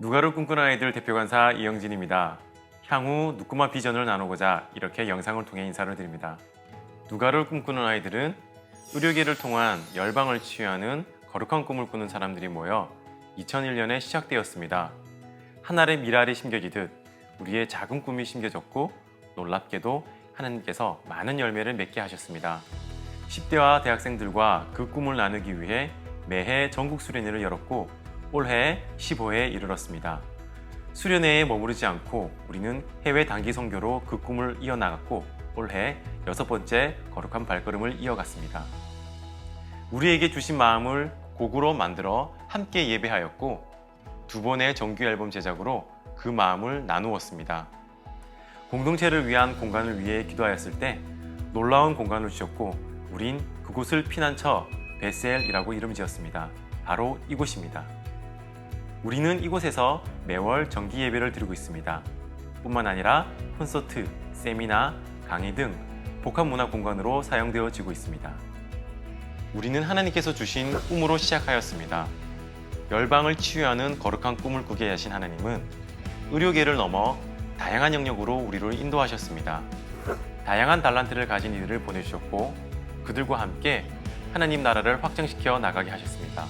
누가를 꿈꾸는 아이들 대표간사 이영진입니다. 향후 누꾸마 비전을 나누고자 이렇게 영상을 통해 인사를 드립니다. 누가를 꿈꾸는 아이들은 의료계를 통한 열방을 치유하는 거룩한 꿈을 꾸는 사람들이 모여 2001년에 시작되었습니다. 하늘의 미랄이 심겨지듯 우리의 작은 꿈이 심겨졌고 놀랍게도 하나님께서 많은 열매를 맺게 하셨습니다. 10대와 대학생들과 그 꿈을 나누기 위해 매해 전국 수련회를 열었고 올해 15회에 이르렀습니다. 수련회에 머무르지 않고 우리는 해외 단기 선교로 그 꿈을 이어나갔고 올해 여섯 번째 거룩한 발걸음을 이어갔습니다. 우리에게 주신 마음을 곡으로 만들어 함께 예배하였고 두 번의 정규 앨범 제작으로 그 마음을 나누었습니다. 공동체를 위한 공간을 위해 기도하였을 때 놀라운 공간을 주셨고 우린 그곳을 피난처 베셀이라고 이름 지었습니다. 바로 이곳입니다. 우리는 이곳에서 매월 정기 예배를 드리고 있습니다. 뿐만 아니라 콘서트, 세미나, 강의 등 복합 문화 공간으로 사용되어지고 있습니다. 우리는 하나님께서 주신 꿈으로 시작하였습니다. 열방을 치유하는 거룩한 꿈을 꾸게 하신 하나님은 의료계를 넘어 다양한 영역으로 우리를 인도하셨습니다. 다양한 달란트를 가진 이들을 보내주셨고 그들과 함께 하나님 나라를 확장시켜 나가게 하셨습니다.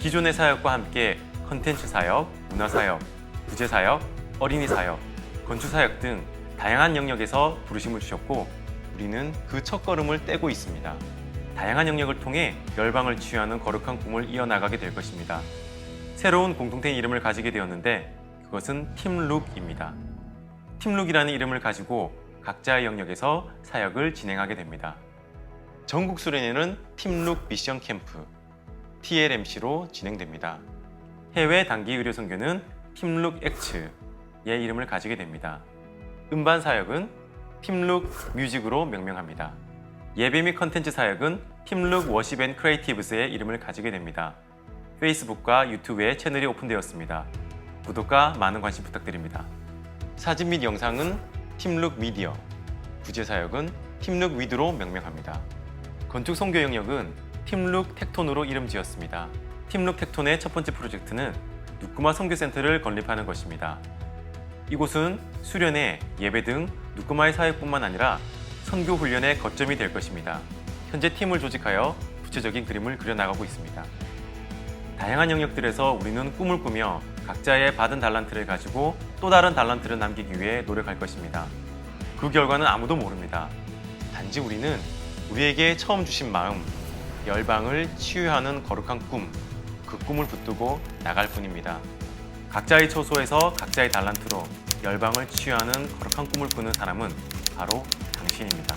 기존의 사역과 함께 컨텐츠 사역, 문화 사역, 부재 사역, 어린이 사역, 건축 사역 등 다양한 영역에서 부르심을 주셨고 우리는 그 첫걸음을 떼고 있습니다. 다양한 영역을 통해 열방을 치유하는 거룩한 꿈을 이어나가게 될 것입니다. 새로운 공동체 이름을 가지게 되었는데 그것은 팀룩입니다. 팀룩이라는 이름을 가지고 각자의 영역에서 사역을 진행하게 됩니다. 전국 수련회는 팀룩 미션 캠프 TLMC로 진행됩니다. 해외 단기 의료 선교는 팀룩 엑츠의 이름을 가지게 됩니다. 음반 사역은 팀룩 뮤직으로 명명합니다. 예배 및 컨텐츠 사역은 팀룩 워십 앤 크리에이티브스의 이름을 가지게 됩니다. 페이스북과 유튜브에 채널이 오픈되었습니다. 구독과 많은 관심 부탁드립니다. 사진 및 영상은 팀룩 미디어, 부재 사역은 팀룩 위드로 명명합니다. 건축 선교 영역은 팀룩 텍톤으로 이름 지었습니다. 팀룩 텍톤의 첫 번째 프로젝트는 누꾸마 선교센터를 건립하는 것입니다. 이곳은 수련회, 예배 등 누꾸마의 사역뿐만 아니라 선교 훈련의 거점이 될 것입니다. 현재 팀을 조직하여 구체적인 그림을 그려나가고 있습니다. 다양한 영역들에서 우리는 꿈을 꾸며 각자의 받은 달란트를 가지고 또 다른 달란트를 남기기 위해 노력할 것입니다. 그 결과는 아무도 모릅니다. 단지 우리는 우리에게 처음 주신 마음, 열방을 치유하는 거룩한 꿈, 그 꿈을 붙들고 나갈 뿐입니다. 각자의 처소에서 각자의 달란트로 열방을 치유하는 거룩한 꿈을 꾸는 사람은 바로 당신입니다.